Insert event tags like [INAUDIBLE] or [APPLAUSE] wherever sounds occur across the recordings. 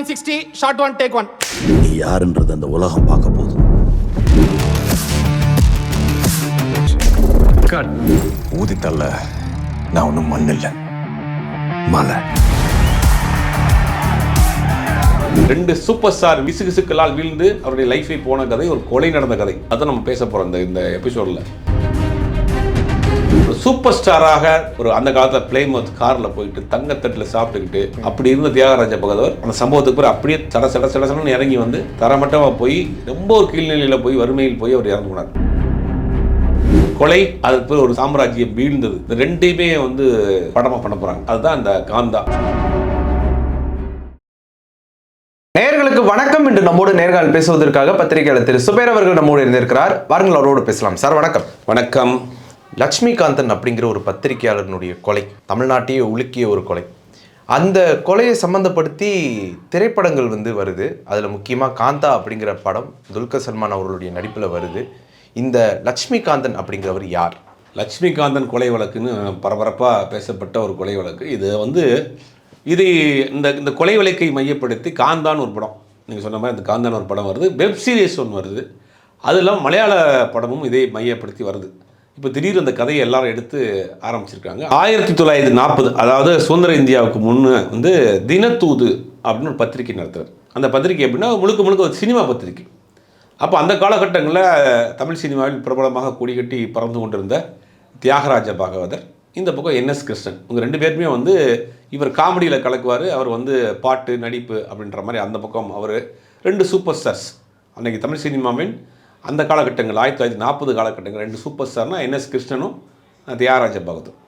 Scene sixty shot one take one நீ யாருன்றது அந்த உலகம் பார்க்க போகுது. ஊதி தள்ள நான் ஒன்றும் மண் இல்லை மலை ரெண்டு சூப்பர் ஸ்டார் விசுகிசுக்களால் வீழ்ந்து அவருடைய லைஃபை போன கதை ஒரு கொலை நடந்த கதை. அதான் நம்ம பேச போறோம் இந்த இந்த எபிசோடில் சூப்பர் ஸ்டாராக ஒரு அந்த காலத்தில் பிளேமத் காரில் போயிட்டு தங்கத்தட்டில் சாப்பிட்டுக்கிட்டு அப்படி இருந்த தியாகராஜ பகதவர் அந்த சம்பவத்துக்கு பிறகு அப்படியே சட சட சட சடன்னு இறங்கி வந்து தரமட்டமாக போய் ரொம்ப ஒரு கீழ்நிலையில் போய் வறுமையில் போய் அவர் இறந்து போனார். கொலை அதுக்கு ஒரு சாம்ராஜ்யம் வீழ்ந்தது. இந்த ரெண்டையுமே வந்து படமாக பண்ண போகிறாங்க அதுதான் அந்த காந்தா. நேயர்களுக்கு வணக்கம். என்று நம்மோடு நேர்காணல் பேசுவதற்காக பத்திரிகையாளர் திரு சுபேர் அவர்கள் நம்மோடு இருந்திருக்கிறார் வாருங்கள் அவரோடு பேசலாம். சார் வணக்கம். வணக்கம். லக்ஷ்மிகாந்தன் அப்படிங்கிற ஒரு பத்திரிகையாளர்னுடைய கொலை தமிழ்நாட்டையே உலுக்கிய ஒரு கொலை. அந்த கொலையை சம்மந்தப்படுத்தி திரைப்படங்கள் வந்து வருது. அதில் முக்கியமாக காந்தா அப்படிங்கிற படம் துல்கர் சல்மான் அவர்களுடைய நடிப்பில் வருது. இந்த லட்சுமிகாந்தன் அப்படிங்கிறவர் யார்? லக்ஷ்மிகாந்தன் கொலை வழக்குன்னு பரபரப்பாக பேசப்பட்ட ஒரு கொலை வழக்கு. இது வந்து இது இந்த இந்த கொலை வழக்கை மையப்படுத்தி காந்தான் ஒரு படம். நீங்கள் சொன்ன மாதிரி இந்த காந்தான் ஒரு படம் வருது. வெப் சீரிஸ் ஒன்று வருது. அது இல்லாமல் மலையாள படமும் இதை மையப்படுத்தி வருது. இப்போ திடீர் அந்த கதையை எல்லாரும் எடுத்து ஆரம்பிச்சிருக்காங்க. ஆயிரத்தி தொள்ளாயிரத்தி நாற்பது அதாவது சுதந்திர இந்தியாவுக்கு முன்னே வந்து தினத்தூது அப்படின்னு ஒரு பத்திரிகை நடத்துகிறார் அந்த பத்திரிகை எப்படின்னா முழுக்க முழுக்க ஒரு சினிமா பத்திரிகை. அப்போ அந்த காலகட்டங்களில் தமிழ் சினிமாவில் பிரபலமாக கொடிகட்டி பறந்து கொண்டிருந்த தியாகராஜ பாகவதர் இந்த பக்கம் என்எஸ் கிருஷ்ணன் இவங்க ரெண்டு பேருமே வந்து இவர் காமெடியில் கலக்குவார் அவர் வந்து பாட்டு நடிப்பு அப்படின்ற மாதிரி அந்த பக்கம் அவர் ரெண்டு சூப்பர் ஸ்டார்ஸ் அன்றைக்கி தமிழ் சினிமாவின் அந்த காலகட்டங்கள் ஆயிரத்தி தொள்ளாயிரத்தி நாற்பது காலகட்டங்கள் ரெண்டு சூப்பர் ஸ்டார்னா என்எஸ் கிருஷ்ணனும் தியாகராஜ பகதூர்.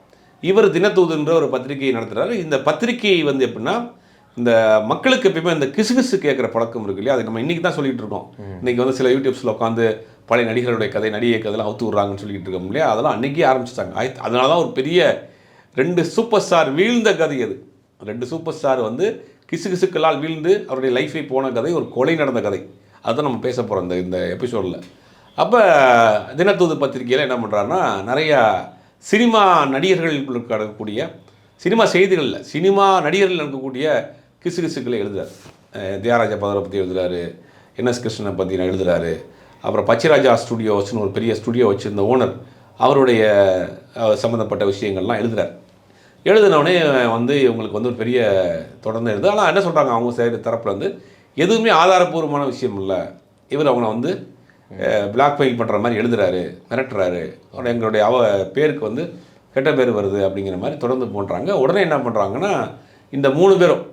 இவர் தினத்தூதுன்ற ஒரு பத்திரிகையை நடத்துகிறாரு இந்த பத்திரிகை வந்து எப்படின்னா இந்த மக்களுக்கு எப்பயுமே இந்த கிசுகிசு கேட்குற பழக்கம் இருக்கு இல்லையா? அது நம்ம இன்றைக்கி தான் சொல்லிட்டு இருக்கோம். இன்றைக்கி வந்து சில யூடியூப்ஸில் உட்காந்து பழைய நடிகர்களுடைய கதை நடிகை கதைலாம் அவுத்து விட்றாங்கன்னு சொல்லிட்டு இருக்கோம் இல்லையா? அதெல்லாம் அன்றைக்கே ஆரம்பிச்சிட்டாங்க. ஆயிரத்தி அதனால தான் ஒரு பெரிய ரெண்டு சூப்பர் ஸ்டார் வீழ்ந்த கதை அது. ரெண்டு சூப்பர் ஸ்டார் வந்து கிசுகிசுக்களால் வீழ்ந்து அவருடைய லைஃபை போன கதை ஒரு கொலை நடந்த கதை. அதுதான் நம்ம பேச போகிறோம் இந்த இந்த எபிசோடில் அப்போ தினத்தூது பத்திரிகையில் என்ன பண்ணுறாருன்னா நிறையா சினிமா நடிகர்களுக்கு நடக்கக்கூடிய சினிமா செய்திகளில் சினிமா நடிகர்கள் நடக்கக்கூடிய கிசு கிசுக்களை எழுதுறார் தியாகராஜ பதரை பற்றி எழுதுறாரு என்எஸ் கிருஷ்ணனை பற்றி நான் எழுதுறாரு. அப்புறம் பச்சிரராஜா ஸ்டுடியோ வச்சுன்னு ஒரு பெரிய ஸ்டுடியோ வச்சுருந்த ஓனர் அவருடைய சம்மந்தப்பட்ட விஷயங்கள்லாம் எழுதுறார். எழுதினவுடனே வந்து இவங்களுக்கு வந்து ஒரு பெரிய தொடர்ந்து எழுது ஆனால் என்ன சொல்கிறாங்க அவங்க சைடு தரப்புலேருந்து வந்து எதுவுமே ஆதாரப்பூர்வமான விஷயம் இல்லை. இவர் அவங்கள வந்து பிளாக் மெயில் பண்ணுற மாதிரி எழுதுறாரு மிரட்டுறாரு. உடனே எங்களுடைய அவ பேருக்கு வந்து கெட்ட பேர் வருது அப்படிங்கிற மாதிரி தொடர்ந்து பண்ணுறாங்க உடனே என்ன பண்ணுறாங்கன்னா இந்த மூணு பேரும்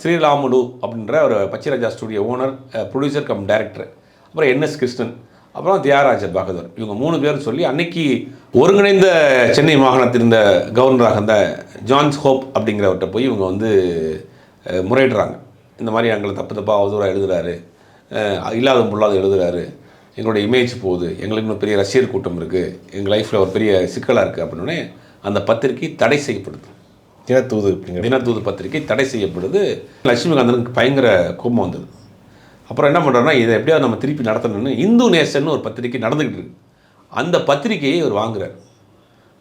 ஸ்ரீராமுலு அப்படின்ற ஒரு Pachairaja studio owner producer cum director அப்புறம் என்எஸ் கிருஷ்ணன் அப்புறம் தியாகராஜ பகதூர். இவங்க மூணு பேர் சொல்லி அன்னைக்கு ஒருங்கிணைந்த சென்னை மாகாணத்திலிருந்த கவர்னராக இருந்த ஜான்ஸ் ஹோப் அப்படிங்கிறவர்கிட்ட போய் இவங்க வந்து முறையிடுறாங்க. இந்த மாதிரி எங்களை தப்பு தப்பாக அவதூறாக எழுதுறாரு. அஹ், இல்லாத பொருளாத எழுதுறாரு. எங்களுடைய இமேஜ் போகுது. எங்களுக்கு இன்னும் பெரிய ரசிகர் கூட்டம் இருக்குது எங்கள் லைஃப்பில் ஒரு பெரிய சிக்கலாக இருக்குது அப்படின்னே அந்த பத்திரிகை தடை செய்யப்படுது. தினத்தூது அப்படிங்கிற தினத்தூது பத்திரிகை தடை செய்யப்படுது. லட்சுமிகாந்தனுக்கு பயங்கர கோபம் வந்தது. அப்புறம் என்ன பண்ணுறோன்னா இதை எப்படியாவது நம்ம திருப்பி நடத்தணும்னு இந்து நேசன் ஒரு பத்திரிகை நடந்துக்கிட்டு இருக்கு. அந்த பத்திரிகையை அவர் வாங்குறார்.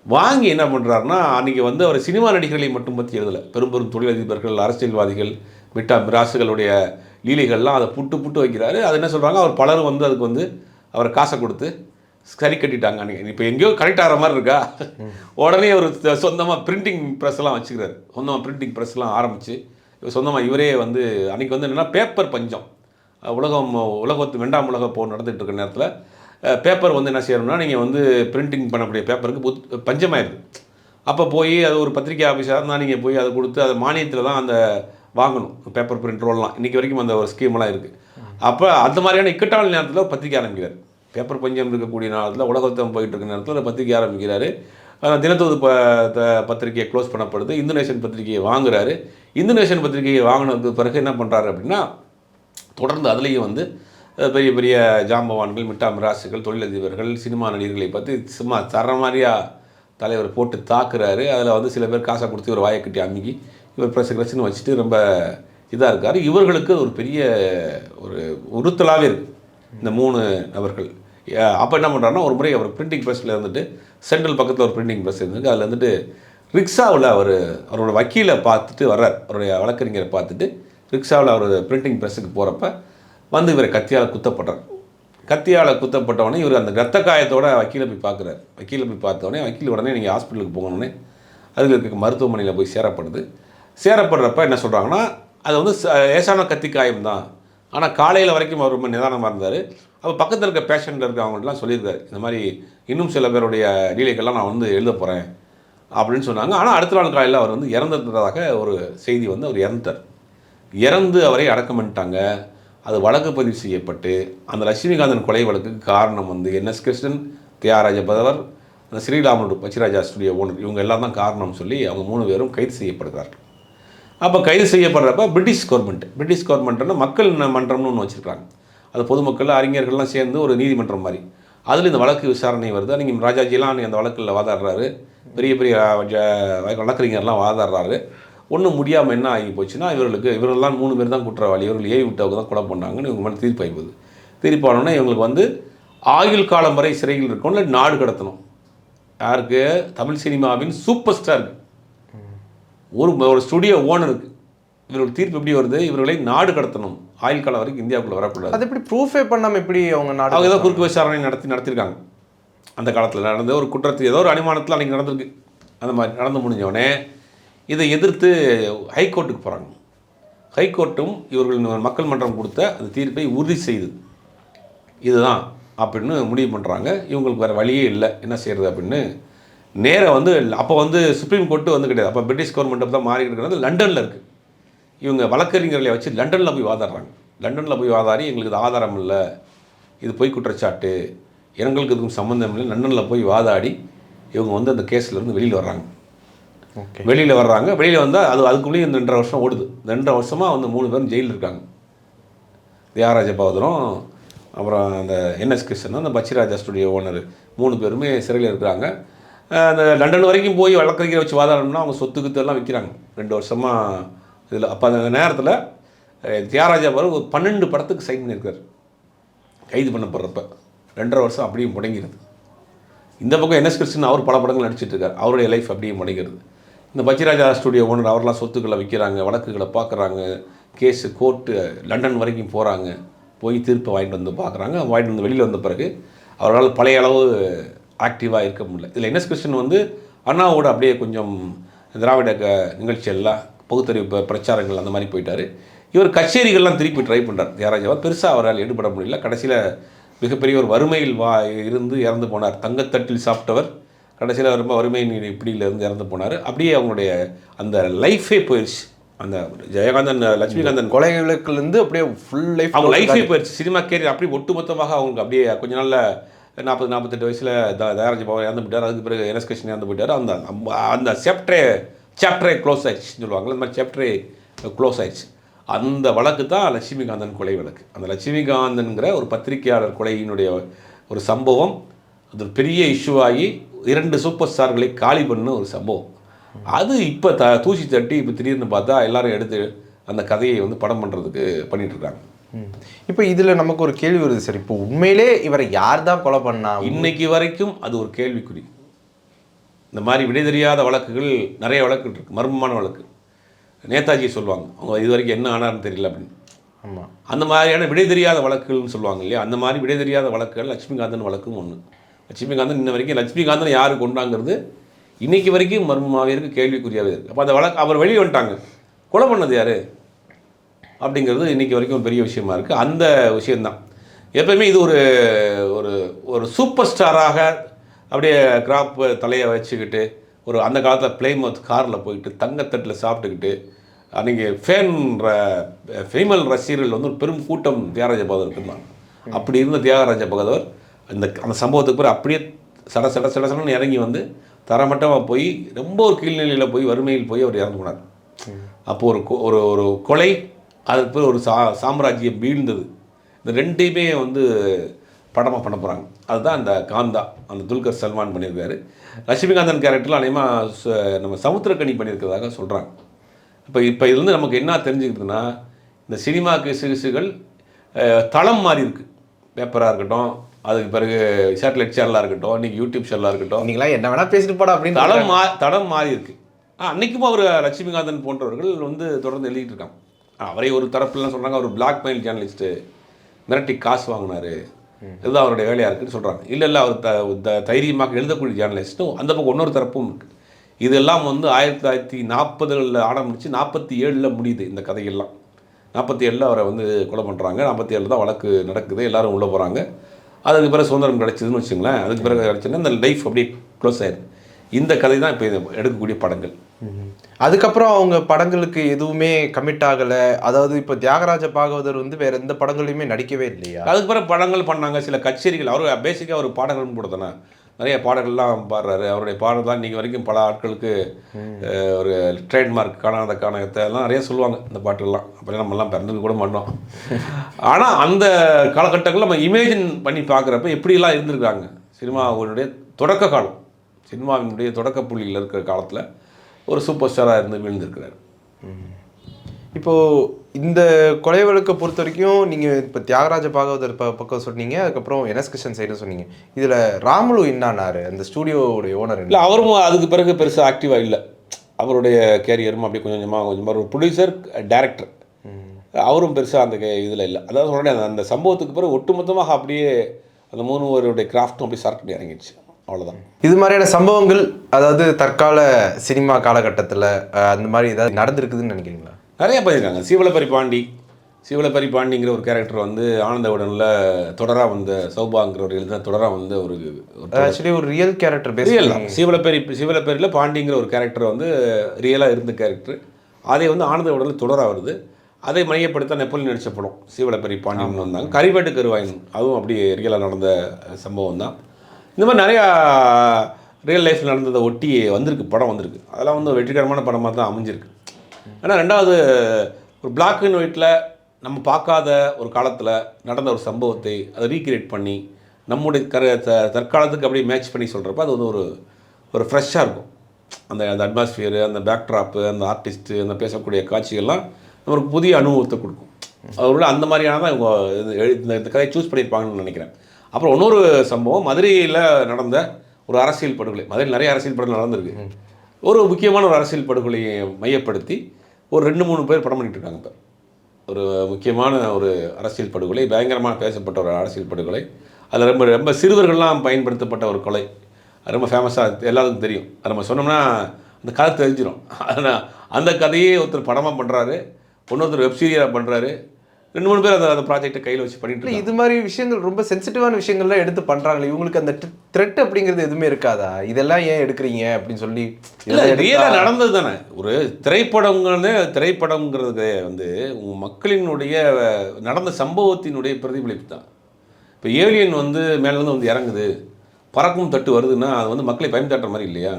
வாங்கி என்ன பண்ணுறாருன்னா அன்றைக்கி வந்து அவர் சினிமா நடிகர்களை மட்டும் பற்றி எழுதலை. பெரும் பெரும் தொழிலதிபர்கள் அரசியல்வாதிகள் மிட்டா மிராசுகளுடைய லீலைகள்லாம் அதை புட்டு புட்டு வைக்கிறாரு. அது என்ன சொல்கிறாங்க அவர் பலரும் வந்து அதுக்கு வந்து அவர் காசை கொடுத்து சரி கட்டிட்டாங்க அன்றைக்கி இப்போ எங்கேயோ கரெக்ட் ஆகிற மாதிரி இருக்கா? உடனே அவர் சொந்தமாக பிரிண்டிங் ப்ரெஸ்லாம் வச்சுக்கிறாரு. சொந்தமாக பிரிண்டிங் ப்ரெஸ்லாம் ஆரம்பித்து சொந்தமாக இவரே வந்து அன்றைக்கி வந்து என்னென்னா பேப்பர் பஞ்சம். உலகம் உலகத்து வெண்டாம் உலக போர் நடந்துட்டு இருக்க நேரத்தில் பேப்பர் வந்து என்ன செய்யணும்னா நீங்கள் வந்து பிரிண்டிங் பண்ணக்கூடிய பேப்பருக்கு புத் பஞ்சமாயிருது. அப்போ போய் அது ஒரு பத்திரிக்கை ஆஃபீஸாக இருந்தால் நீங்கள் போய் அதை கொடுத்து அது மானியத்தில் தான் அந்த வாங்கணும். பேப்பர் பிரிண்ட் ரோல்லாம் இன்றைக்கி வரைக்கும் அந்த ஒரு ஸ்கீம்லாம் இருக்குது அப்போ அந்த மாதிரியான இக்கட்டான நேரத்தில் பத்திரிக்கை ஆரம்பிக்கிறார். பேப்பர் பஞ்சம் இருக்கக்கூடிய நேரத்தில் உலகத்தம் போயிட்டு இருக்க நேரத்தில் ஒரு பத்திரிக்கை ஆரம்பிக்கிறாரு. அஹ் ப த- பத்திரிகையை க்ளோஸ் பண்ணப்படுது. இந்தோனேஷன் பத்திரிகையை வாங்குறாரு. இந்தோனேஷன் பத்திரிகையை வாங்கினதுக்கு பிறகு என்ன பண்ணுறாரு அப்படின்னா தொடர்ந்து அதுலேயும் வந்து பெரிய பெரிய ஜாம்பவான்கள் மிட்டா மிராசுகள் தொழிலதிபர்கள் சினிமா நடிகர்களை பற்றி சும்மா தர மாதிரியாக தலைவர் போட்டு தாக்குறாரு. அதில் வந்து சில பேர் காசை கொடுத்து ஒரு வாயை கட்டி அமுக்கி இவர் பிரஸ் பிரச்சனை வச்சுட்டு ரொம்ப இதாக இருக்கார். இவர்களுக்கு ஒரு பெரிய ஒரு உறுத்தலாகவே இருக்குது இந்த மூணு நபர்கள். அப்போ என்ன பண்ணுறாருன்னா ஒரு முறை அவர் பிரிண்டிங் ப்ரெஸ்ஸில் இருந்துட்டு சென்ட்ரல் பக்கத்தில் ஒரு பிரிண்டிங் ப்ரெஸ் இருந்துருக்கு. அதில் வந்துட்டு ரிக்ஷாவில் அவர் அவரோட வக்கீலை பார்த்துட்டு வர்றார். அவருடைய வழக்கறிஞரை பார்த்துட்டு ரிக்ஷாவில் அவர் பிரிண்டிங் ப்ரெஸ்ஸுக்கு போகிறப்ப வந்து இவரை கத்தியால் குத்தப்படுறார். கத்தியால் குத்தப்பட்டவொடனே இவர் அந்த ரத்த காயத்தோட வக்கீலை போய் பார்க்குறாரு. வக்கீலை போய் பார்த்தோடனே வக்கீல் உடனே நீங்கள் ஹாஸ்பிட்டலுக்கு போகணுன்னே அதில் இருக்க மருத்துவமனையில் போய் சேரப்படுது. சேரப்படுறப்ப என்ன சொல்கிறாங்கன்னா அது வந்து ச- கத்தி காயம் தான். ஆனால் காலையில் வரைக்கும் அவர் ரொம்ப நிதானமாக இருந்தார். அப்போ பக்கத்தில் இருக்க பேஷண்ட் இருக்கவங்கள்ட்டலாம் சொல்லியிருக்காரு இந்த மாதிரி இன்னும் சில பேருடைய லீலைகள்லாம் நான் வந்து எழுத போகிறேன் அப்படின்னு சொன்னாங்க. ஆனால் அடுத்த நாள் காலையில் அவர் வந்து இறந்துட்டதாக ஒரு செய்தி வந்து அவர் இறந்துட்டார். இறந்து அவரை அடக்கம் பண்ணிட்டாங்க. அது வழக்கு பதிவு செய்யப்பட்டு அந்த லட்சுமிகாந்தன் கொலை வழக்குக்கு காரணம் வந்து என்எஸ் கிருஷ்ணன் தியாகராஜ பதவர் அந்த ஸ்ரீராமனுடைய பச்சிராஜா ஸ்டுடியோ ஓனர் இவங்க எல்லாம் தான் காரணம்னு சொல்லி அவங்க மூணு பேரும் கைது செய்யப்படுகிறார்கள். அப்போ கைது செய்யப்படுறப்ப பிரிட்டிஷ் கவர்மெண்ட் பிரிட்டிஷ் கவர்மெண்ட்னா மக்கள் மன்றம்னு ஒன்று வச்சுருக்காங்க அது பொதுமக்கள் அறிஞர்கள்லாம் சேர்ந்து ஒரு நீதிமன்றம் மாதிரி. அதில் இந்த வழக்கு விசாரணை வருது. நீங்கள் ராஜாஜிலாம் அன்றைக்கி அந்த வழக்கில் வாதாடுறாரு. பெரிய பெரிய வழக்கறிஞர்லாம் வாதாடுறாரு. ஒன்றும் முடியாமல் என்ன ஆகி போச்சுன்னா இவர்களுக்கு இவர்கள்லாம் மூணு பேர் தான் குற்றவாளி. இவர்கள் ஏவி விட்டவங்க தான் கொலை பண்ணாங்கன்னு இவங்க மேலே தீர்ப்பு ஆகிப்போகுது தீர்ப்பானோடனே இவங்களுக்கு வந்து ஆயுள் காலம் வரை சிறையில் இருக்கணும் இல்லை நாடு கடத்தணும். யாருக்கு? தமிழ் சினிமாவின் சூப்பர் ஸ்டார் ஒரு ஒரு ஸ்டுடியோ ஓனருக்கு இவர்கள் தீர்ப்பு எப்படி வருது? இவர்களை நாடு கடத்தணும். ஆயுள் காலம் வரைக்கும் இந்தியாவுக்குள்ள வரக்கூடாது. அது எப்படி ப்ரூஃபே பண்ணாம எப்படி அவங்க நாடு அவங்க ஏதோ குறுக்கு விசாரணை நடத்தி நடத்திருக்காங்க. அந்த காலத்தில் நடந்த ஒரு குற்றத்தை ஏதோ ஒரு அனுமானத்தில் அன்றைக்கி நடந்திருக்கு. அந்த மாதிரி நடந்து முடிஞ்சவொடனே இதை எதிர்த்து ஹைகோர்ட்டுக்கு போகிறாங்க ஹைகோர்ட்டும் இவர்கள் மக்கள் மன்றம் கொடுத்த அந்த தீர்ப்பை உறுதி செய்து. இதுதான் அப்படின்னு முடிவு பண்ணுறாங்க இவங்களுக்கு வேறு வழியே இல்லை. என்ன செய்கிறது அப்படின்னு நேராக வந்து அப்போ வந்து சுப்ரீம் கோர்ட்டு வந்து கிடையாது. அப்போ பிரிட்டிஷ் கவர்மெண்ட் தான் மாறி இருக்கிறது. லண்டனில் இருக்குது இவங்க வழக்கறிஞர்களை வச்சு லண்டனில் போய் வாதாடுறாங்க. லண்டனில் போய் வாதாடி எங்களுக்கு இது ஆதாரம் இல்லை. இது பொய் குற்றச்சாட்டு. எங்களுக்கு இதுக்கும் சம்மந்தம் இல்லை. லண்டனில் போய் வாதாடி இவங்க வந்து அந்த கேஸ்ல இருந்து வெளியில் வர்றாங்க. ஓகே. வெளியில் வர்றாங்க. வெளியில் வந்தால் அது அதுக்குள்ளேயும் இந்த ரெண்டரை வருஷம் ஓடுது. ரெண்டரை வருஷமாக வந்து மூணு பேரும் ஜெயிலில் இருக்காங்க. தியாகராஜ பகதரும் அப்புறம் அந்த என்எஸ் கிருஷ்ணன் அந்த பச்சிராஜா ஸ்டுடியோ ஓனர் மூணு பேருமே சிறையில் இருக்கிறாங்க. அந்த லண்டன் வரைக்கும் போய் வழக்கறிஞரை வச்சு வாதாடணும்னா அவங்க சொத்துக்கு எல்லாம் விற்கிறாங்க ரெண்டு வருஷமாக இதில் அப்போ அந்த நேரத்தில் தியாகராஜா பாரு ஒரு பன்னெண்டு படத்துக்கு சைன் பண்ணியிருக்கார். கைது பண்ணப்படுறப்ப. ரெண்டரை வருஷம் அப்படியே முடங்கிடுது இந்த பக்கம் என்எஸ் கிருஷ்ணன் அவர் பல படங்கள் நடிச்சிட்டு இருக்கார். அவருடைய லைஃப் அப்படியே முடங்கிறது இந்த பச்சிராஜா ஸ்டுடியோ ஓனர் அவரெல்லாம் சொத்துக்களை விற்கிறாங்க வழக்குகளை பார்க்குறாங்க கேஸு கோர்ட்டு லண்டன் வரைக்கும் போகிறாங்க போய் தீர்ப்பை வாங்கிட்டு வந்து பார்க்குறாங்க. வாங்கிட்டு வந்து வெளியில் வந்த பிறகு அவரால் பழைய அளவு ஆக்டிவாக இருக்க முடியல. இதில் என்எஸ் கிருஷ்ணன் வந்து அண்ணாவோட அப்படியே கொஞ்சம் திராவிட க நிகழ்ச்சியெல்லாம் பகுத்தறிவு பிரச்சாரங்கள் அந்த மாதிரி போயிட்டார். இவர் கச்சேரிகள்லாம் திருப்பி ட்ரை பண்ணுறார் தியாகராஜாவை பெருசாக அவரால் ஈடுபட முடியல. கடைசியில் மிகப்பெரிய ஒரு வறுமையில் வா இருந்து இறந்து போனார். தங்கத்தட்டில் சாப்பிட்டவர் கடைசியில் ரொம்ப வறுமை இப்படியில இருந்து இறந்து போனார். அப்படியே அவங்களுடைய அந்த லைஃபே போயிடுச்சு அந்த ஜெயகாந்தன் லட்சுமிகாந்தன் கொலைகளுக்குல இருந்து அப்படியே ஃபுல் லைஃப் அவங்க லைஃபே போயிடுச்சு சினிமா கேரியர் அப்படியே ஒட்டுமொத்தமாக அவங்களுக்கு அப்படியே கொஞ்ச நாள்ல நாற்பது நாற்பத்தெட்டு வயசில் த தயாராஜ் பவன் இறந்து போயிட்டார். அதுக்கு பிறகு என்எஸ் கிருஷ்ணன் இறந்து போயிட்டார். அந்த அந்த- அந்த சாப்டரே சாப்டரே க்ளோஸ் ஆயிடுச்சுன்னு சொல்லுவாங்கல்ல அந்த மாதிரி சாப்டரே க்ளோஸ் ஆயிடுச்சு. அந்த வழக்கு தான் லட்சுமிகாந்தன் கொலை வழக்கு. அந்த லட்சுமிகாந்தன்கிற ஒரு பத்திரிகையாளர் கொலையினுடைய ஒரு சம்பவம். அது ஒரு பெரிய இஷ்யூ ஆகி இரண்டு சூப்பர் ஸ்டார்களை காலி பண்ண ஒரு சம்பவம். அது இப்போ த தூசி தட்டி இப்போ திடீர்னு பார்த்தா எல்லாரும் எடுத்து அந்த கதையை வந்து படம் பண்ணுறதுக்கு பண்ணிகிட்ருக்காங்க இப்போ இதுல நமக்கு ஒரு கேள்வி வருது சார். இப்போ உண்மையிலே இவரை யார் தான் கொலை பண்ணா? இன்னைக்கு வரைக்கும் அது ஒரு கேள்விக்குறி. இந்த மாதிரி விடை தெரியாத வழக்குகள் நிறைய வழக்குகள் இருக்கு. மர்மமான வழக்கு. நேதாஜி சொல்லுவாங்க. அவங்க இது வரைக்கும் என்ன ஆனார்னு தெரியல அப்படின்னு. ஆமா. அந்த மாதிரியான விடை தெரியாத வழக்குகள்னு சொல்லுவாங்க இல்லையா? அந்த மாதிரி விடை தெரியாத வழக்குகள் லட்சுமிகாந்தன் வழக்கும் ஒன்று லட்சுமிகாந்தன் இன்ன வரைக்கும் லட்சுமிகாந்தன் யார் கொண்டாங்கிறது இன்னைக்கு வரைக்கும் மர்மமாகவே இருக்குது கேள்விக்குறியாகவே இருக்குது அப்போ அந்த வழக்கு அவர் வெளியே வந்துட்டாங்க. கொலை பண்ணது யார்? அப்படிங்கிறது இன்றைக்கி வரைக்கும் ஒரு பெரிய விஷயமா இருக்குது அந்த விஷயந்தான் எப்பயுமே இது ஒரு ஒரு ஒரு சூப்பர் ஸ்டாராக அப்படியே கிராப் தலையை வச்சுக்கிட்டு ஒரு அந்த காலத்தில் பிளேமத் காரில் போயிட்டு தங்கத்தட்டில் சாப்பிட்டுக்கிட்டு அன்றைக்கி ஃபேன் ஃபீமேல் ரசிகர்கள் வந்து ஒரு பெரும் கூட்டம் தியாகராஜ பகதூர் இருந்தாங்க. அப்படி இருந்த தியாகராஜ பகதவர் அந்த அந்த சம்பவத்துக்கு பிறகு அப்படியே சட சட சட சடன்னு இறங்கி வந்து தரமட்டமாக போய் ரொம்ப ஒரு கீழ்நிலையில் போய் வறுமையில் போய் அவர் இறந்து போனார். அப்போது ஒரு ஒரு ஒரு கொலை அதுக்கு பிறகு ஒரு சா சாம்ராஜ்யம் வீழ்ந்தது. இந்த ரெண்டையுமே வந்து படமாக பண்ண போகிறாங்க அதுதான் அந்த காந்தா அந்த துல்கர் சல்மான் பண்ணியிருக்காரு. லட்சுமிகாந்தன் கேரக்டரில் அநேகமாக நம்ம சமுத்திரக்கனி பண்ணியிருக்கிறதாக சொல்கிறாங்க இப்போ இப்போ இதுலேருந்து நமக்கு என்ன தெரிஞ்சுக்கிதுன்னா இந்த சினிமா கிசுகிசுகள் தளம் மாறி இருக்கு. பேப்பராக இருக்கட்டும் அதுக்கு பிறகு சேட்டலைட் சேனலாக இருக்கட்டும் இன்னைக்கு யூடியூப் சேனலாக இருக்கட்டும். நீங்களா என்ன வேணா பேசிட்டு போடா அப்படின்னு தடம் மா தடம் மாறி இருக்கு. ஆ, அன்னைக்கும் அவர் லட்சுமிகாந்தன் போன்றவர்கள் வந்து தொடர்ந்து எழுதிட்டு இருக்காங்க. அவரை ஒரு தரப்புலாம் சொல்கிறாங்க அவர் பிளாக்மெயில் ஜேர்னலிஸ்ட்டு மிரட்டி காசு வாங்கினாரு. இதுதான் அவருடைய வேலையாக இருக்குன்னு சொல்கிறாங்க இல்லை இல்லை அவர் த த- தைரியமாக எழுதக்கூடிய ஜேர்னலிஸ்ட்டும் அந்த பக்கம் இன்னொரு தரப்பும் இருக்குது இதெல்லாம் வந்து ஆயிரத்தி தொள்ளாயிரத்தி நாற்பதுகளில் ஆரம்பிச்சு நாற்பத்தி ஏழில் முடியுது இந்த கதையெல்லாம் நாற்பத்தி ஏழில் அவரை வந்து கொலை பண்ணுறாங்க நாற்பத்தி ஏழில் தான் வழக்கு நடக்குது. எல்லோரும் உள்ளே போகிறாங்க அதுக்கு பிறகு சுதந்திரம் கிடச்சிதுன்னு வச்சுங்களேன் அதுக்கு பிறகு கிடச்சுன்னா இந்த லைஃப் அப்படியே க்ளோஸ் ஆயிடுது. இந்த கதை தான் இப்போ எடுக்கக்கூடிய படங்கள். அதுக்கப்புறம் அவங்க படங்களுக்கு எதுவுமே கமிட் ஆகல. அதாவது இப்போ தியாகராஜ பாகவதர் வந்து வேற எந்த படங்களையுமே நடிக்கவே இல்லையா? அதுக்கு பிறகு படங்கள் பண்ணாங்க. சில கச்சேரிகள். அவர் பேசிக்காக ஒரு பாடகர்னு கூட தானே. நிறைய பாடல்கள்லாம் பாடுறாரு. அவருடைய பாடல் தான் இன்றைக்கி வரைக்கும் பல ஆட்களுக்கு ஒரு ட்ரேட்மார்க் காணாத காணகத்தை எல்லாம் நிறைய சொல்லுவாங்க இந்த பாட்டுகள்லாம் அப்போ நம்மலாம் பிறந்துக்க கூட மாட்டோம். ஆனால் அந்த காலகட்டங்களில் நம்ம இமேஜின் பண்ணி பார்க்குறப்ப எப்படிலாம் இருந்திருக்காங்க? சினிமாவுடைய தொடக்க காலம். சினிமாவினுடைய தொடக்க புள்ளியில் இருக்கிற காலத்தில் ஒரு சூப்பர் ஸ்டாராக இருந்து விழுந்திருக்கிறார். இப்போ இந்த கொலை வழக்கை பொறுத்த வரைக்கும் நீங்க இப்போ தியாகராஜ பாகவதர் ப பக்கம் சொன்னீங்க அதுக்கப்புறம் என்எஸ் கிருஷ்ணன் சைடு சொன்னீங்க. இதுல ராமுலு என்னானாரு அந்த ஸ்டூடியோவுடைய ஓனர் இல்லை அவரும் அதுக்கு பிறகு பெருசாக ஆக்டிவாக இல்லை. அவருடைய கேரியரும் அப்படியே கொஞ்சம் கொஞ்சமாக கொஞ்சமாக ஒரு ப்ரொடியூசர் டைரக்டர் அவரும் பெருசாக அந்த இதில் இல்லை. அதாவது சொல்கிறேன் அந்த அந்த சம்பவத்துக்கு பிறகு ஒட்டுமொத்தமாக அப்படியே அந்த மூணு பேருடைய கிராஃப்ட்டும் அப்படியே சரக்கு இறங்கிடுச்சு. அவ்வளோதான் இது மாதிரியான சம்பவங்கள் அதாவது தற்கால சினிமா காலகட்டத்தில் அந்த மாதிரி ஏதாவது நடந்திருக்குதுன்னு நினைக்கிறீங்களா? நிறைய பண்ணியிருக்காங்க சீவலப்பரி பாண்டி. சீவலப்பரி பாண்டிங்கிற ஒரு கேரக்டர் வந்து ஆனந்த உடனில் தொடராக வந்த சௌபாங்கிற ஒரு எழுதின தொடராக வந்த ஒரு ஆக்சுவலி ஒரு ரியல் கேரக்டர் பேஸ் ரியல் தான். சீவலப்பேரி சீவலப்பேரியில் பாண்டிங்கிற ஒரு கேரக்டர் வந்து ரியலாக இருந்த கேரக்டர் அதே வந்து ஆனந்த உடலில் தொடராக வருது. அதை மையப்படுத்த நெப்போலியன் நடிச்ச படம் சீவலப்பேரி பாண்டியன் வந்தாங்க. கரிவேட்டு கருவாயின் அதுவும் அப்படி ரியலாக நடந்த சம்பவம் தான். இந்த மாதிரி நிறையா ரியல் லைஃப்பில் நடந்ததை ஒட்டி வந்திருக்கு படம் வந்திருக்கு. அதெல்லாம் வந்து வெற்றிகரமான படமாக தான் அமைஞ்சிருக்கு. ஆனால் ரெண்டாவது ஒரு பிளாக் அண்ட் ஒயிட்டில் நம்ம பார்க்காத ஒரு காலத்தில் நடந்த ஒரு சம்பவத்தை அதை ரீக்ரியேட் பண்ணி நம்முடைய கர த- தற்காலத்துக்கு அப்படியே மேட்ச் பண்ணி சொல்கிறப்ப அது வந்து ஒரு ஒரு ஃப்ரெஷ்ஷாக இருக்கும். அந்த அந்த அட்மாஸ்பியரு அந்த பேக்ட்ராப்பு அந்த ஆர்டிஸ்ட்டு அந்த பேசக்கூடிய காட்சிகள்லாம் நமக்கு புதிய அனுபவத்தை கொடுக்கும். அவரோட அந்த மாதிரியான தான் இவங்க இந்த கதையை சூஸ் பண்ணியிருப்பாங்கன்னு நினைக்கிறேன். அப்புறம் இன்னொரு சம்பவம் மதுரையில் நடந்த ஒரு அரசியல் படுகொலை. மதுரையில் நிறைய அரசியல் படுகொலை நடந்திருக்கு. ஒரு முக்கியமான ஒரு அரசியல் படுகொலையை மையப்படுத்தி ஒரு ரெண்டு மூணு பேர் படம் பண்ணிட்டு இருக்காங்க இப்போ. ஒரு முக்கியமான ஒரு அரசியல் படுகொலை பயங்கரமாக பேசப்பட்ட ஒரு அரசியல் படுகொலை. அதில் ரொம்ப ரொம்ப சிறுவர்கள்லாம் பயன்படுத்தப்பட்ட ஒரு கொலை. ரொம்ப ஃபேமஸாக எல்லாருக்கும் தெரியும். அது நம்ம சொன்னோம்னா அந்த கதை தெரிஞ்சிடும் ஆனால் அந்த கதையே ஒருத்தர் படமாக பண்ணுறாரு இன்னொருத்தர் வெப்சீரியாக பண்ணுறாரு ரெண்டு மூணு பேர் அந்த அந்த ப்ராஜெக்டை கையில் வச்சு பண்ணிட்டு இது மாதிரி விஷயங்கள் ரொம்ப சென்சிட்டிவான விஷயங்கள்லாம் எடுத்து பண்றாங்களே இவங்களுக்கு அந்த த்ரெட் அப்படிங்கிறது எதுவுமே இருக்காதா? இதெல்லாம் ஏன் எடுக்கிறீங்க அப்படின்னு சொல்லி ரியலாக நடந்தது தானே ஒரு திரைப்படங்கிறது திரைப்படங்கிறது வந்து மக்களினுடைய நடந்த சம்பவத்தினுடைய பிரதிபலிப்பு தான். இப்போ ஏலியன் வந்து மேலேருந்து வந்து இறங்குது. பறக்கும் தட்டு வருதுன்னா அது வந்து மக்களை பயந்தாட்டுற மாதிரி இல்லையா?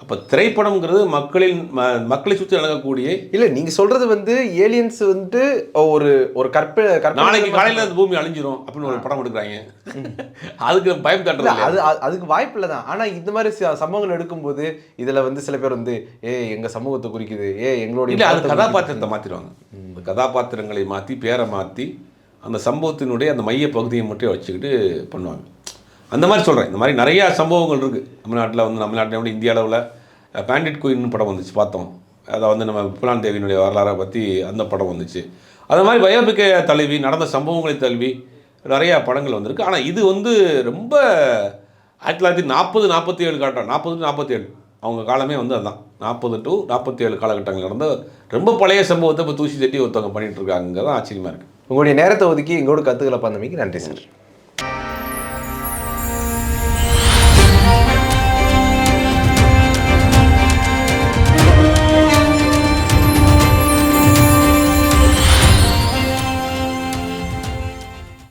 அப்போ திரைப்படம்ங்கிறது மக்களின் ம- மக்களை சுற்றி நடக்கக்கூடிய இல்ல நீங்க சொல்றது வந்து ஏலியன்ஸ் வந்துட்டு ஒரு ஒரு கற்ப நாளைக்கு காலையில் அந்த பூமி அழிஞ்சிரும் அப்படின்னு ஒரு படம் எடுக்கிறாங்க [LAUGHS] அதுக்கு பயம் தட்டுறது அது அது- அதுக்கு வாய்ப்பு இல்லை தான் ஆனா இந்த மாதிரி சம்பவங்கள் எடுக்கும்போது இதுல வந்து சில பேர் வந்து ஏ எங்க சமூகத்தை குறிக்குது. ஏ எங்களுடைய இல்லை அது. கதாபாத்திரத்தை மாற்றிடுவாங்க இந்த கதாபாத்திரங்களை மாற்றி பேரை மாற்றி அந்த சம்பவத்தினுடைய அந்த மைய பகுதியை மட்டும் வச்சுக்கிட்டு பண்ணுவாங்க. அந்த மாதிரி சொல்கிறேன் இந்த மாதிரி நிறையா சம்பவங்கள் இருக்குது தமிழ்நாட்டில் வந்து நம்ம நாட்டில் விட இந்திய அளவில் பேண்டிட் குயின் படம் வந்துச்சு பார்த்தோம். அதை வந்து நம்ம புலான் தேவியினுடைய வரலாறை பற்றி அந்த படம் வந்துச்சு. அது மாதிரி பயோபிக்கை தழுவி நடந்த சம்பவங்களை தழுவி நிறையா படங்கள் வந்திருக்கு. ஆனால் இது வந்து ரொம்ப ஆயிரத்தி தொள்ளாயிரத்தி நாற்பது நாற்பத்தி ஏழு காட்டம் நாற்பது நாற்பத்தி ஏழு அவங்க காலமே வந்து அதுதான் நாற்பது டு நாற்பத்தி ஏழு காலகட்டங்கள் நடந்த ரொம்ப பழைய சம்பவத்தை இப்போ தூசி தட்டி ஒருத்தவங்க பண்ணிகிட்டு இருக்காங்க தான் ஆச்சரியமாக இருக்குது உங்களுடைய நேரத்தை ஒதுக்கி எங்களோட கத்துக்களை பந்தமைக்கு நன்றி சார்.